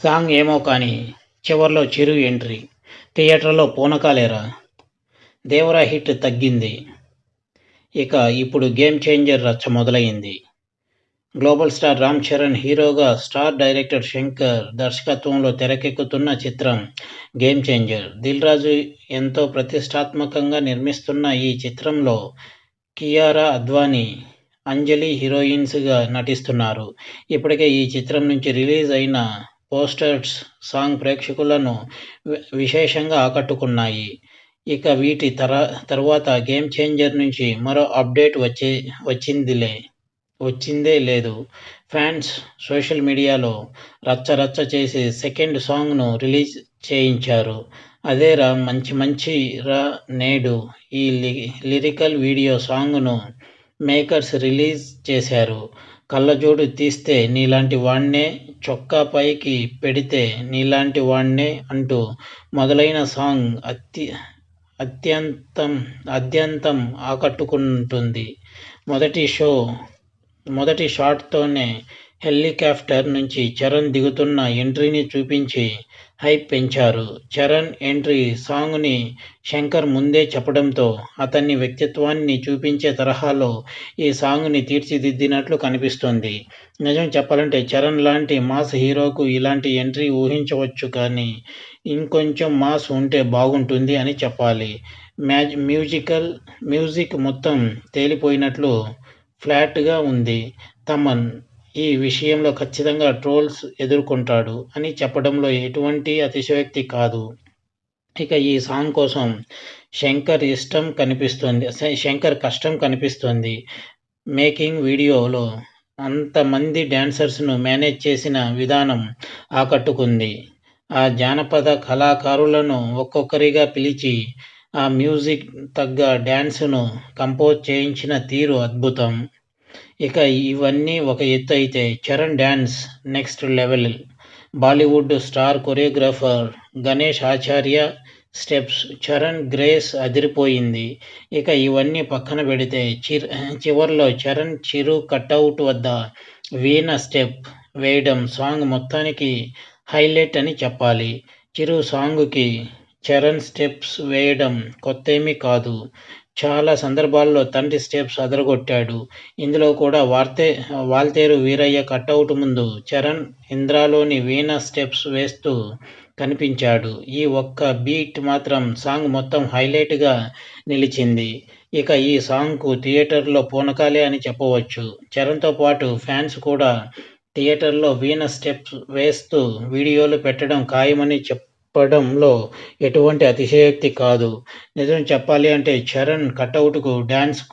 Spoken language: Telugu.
సాంగ్ ఏమో కానీ చివర్లో చిరు ఎంట్రీ. థియేటర్లో పూనకాలేరా? దేవరా హిట్ తగ్గింది. ఇక ఇప్పుడు గేమ్ చేంజర్ రచ్చ మొదలైంది. గ్లోబల్ స్టార్ రామ్ చరణ్ హీరోగా స్టార్ డైరెక్టర్ శంకర్ దర్శకత్వంలో తెరకెక్కుతున్న చిత్రం గేమ్ చేంజర్. దిల్ రాజు ఎంతో ప్రతిష్టాత్మకంగా నిర్మిస్తున్న ఈ చిత్రంలో కియారా అద్వానీ అంజలి హీరోయిన్స్గా నటిస్తున్నారు. ఇప్పటికే ఈ చిత్రం నుంచి రిలీజ్ అయిన పోస్టర్స్ సాంగ్ ప్రేక్షకులను విశేషంగా ఆకట్టుకున్నాయి. ఇక వీటి తర తర్వాత గేమ్ చేంజర్ నుంచి మరో అప్డేట్ వచ్చే వచ్చిందిలే వచ్చిందే లేదు. ఫ్యాన్స్ సోషల్ మీడియాలో రచ్చ రచ్చ చేసి సెకండ్ సాంగ్ను రిలీజ్ చేయించారు. అదేరా మంచి మంచి రా నేడు ఈ లి- లిరికల్ వీడియో సాంగ్ను మేకర్స్ రిలీజ్ చేశారు. కళ్ళజోడు తీస్తే నీలాంటి వాణ్ణే చొక్కా పైకి పెడితే నీలాంటి వాణ్ణే అంటూ మొదలైన సాంగ్ అత్య అత్యంతం అత్యంతం ఆకట్టుకుంటుంది. మొదటి షో మొదటి షాట్తోనే హెలికాప్టర్ నుంచి చరణ్ దిగుతున్న ఎంట్రీని చూపించి హైప్ పెంచారు. చరణ్ ఎంట్రీ సాంగ్ని శంకర్ ముందే చెప్పడంతో అతన్ని వ్యక్తిత్వాన్ని చూపించే తరహాలో ఈ సాంగ్ని తీర్చిదిద్దినట్లు కనిపిస్తోంది. నిజం చెప్పాలంటే చరణ్ లాంటి మాస్ హీరోకు ఇలాంటి ఎంట్రీ ఊహించవచ్చు కానీ ఇంకొంచెం మాస్ ఉంటే బాగుంటుంది అని చెప్పాలి. మ్యాజ్ మ్యూజికల్ మ్యూజిక్ మొత్తం తేలిపోయినట్లు ఫ్లాట్గా ఉంది. తమన్ ఈ విషయంలో ఖచ్చితంగా ట్రోల్స్ ఎదుర్కొంటాడు అని చెప్పడంలో ఎటువంటి అతిశయోక్తి కాదు. ఇక ఈ సాంగ్ కోసం శంకర్ ఇష్టం కనిపిస్తుంది శ- శంకర్ కష్టం కనిపిస్తుంది. మేకింగ్ వీడియోలో అంతమంది డ్యాన్సర్స్ను మేనేజ్ చేసిన విధానం ఆకట్టుకుంది. ఆ జానపద కళాకారులను ఒక్కొక్కరిగా పిలిచి ఆ మ్యూజిక్ తగ్గ డ్యాన్స్ను కంపోజ్ చేయించిన తీరు అద్భుతం. ఇక ఇవన్నీ ఒక ఎత్తు అయితే Charan dance next level. Bollywood star choreographer Ganesh Acharya steps Charan grace అదిరిపోయింది. ఇక ఇవన్నీ పక్కన పెడితే చిర్ చివర్లో చరణ్ చిరు కట్అవుట్ వద్ద వీణ స్టెప్ వేయడం సాంగ్ మొత్తానికి హైలైట్ అని చెప్పాలి. చిరు సాంగ్కి చరణ్ స్టెప్స్ వేయడం కొత్తేమీ కాదు. చాలా సందర్భాల్లో తండ్రి స్టెప్స్ అదరగొట్టాడు. ఇందులో కూడా వార్తే వాల్తేరు వీరయ్య కట్అవుట్ ముందు చరణ్ ఇంద్రాలోని వీణ స్టెప్స్ వేస్తూ కనిపించాడు. ఈ ఒక్క బీట్ మాత్రం సాంగ్ మొత్తం హైలైట్గా నిలిచింది. ఇక ఈ సాంగ్కు థియేటర్లో పూనకాలే అని చెప్పవచ్చు. చరణ్తో పాటు ఫ్యాన్స్ కూడా థియేటర్లో వీణ స్టెప్స్ వేస్తూ వీడియోలు పెట్టడం ఖాయమని చెప్ చెప్పడంలో ఎటువంటి అతిశయోక్తి కాదు. నిజం చెప్పాలి అంటే చరణ్ కట్అవుట్కు డ్యాన్స్కు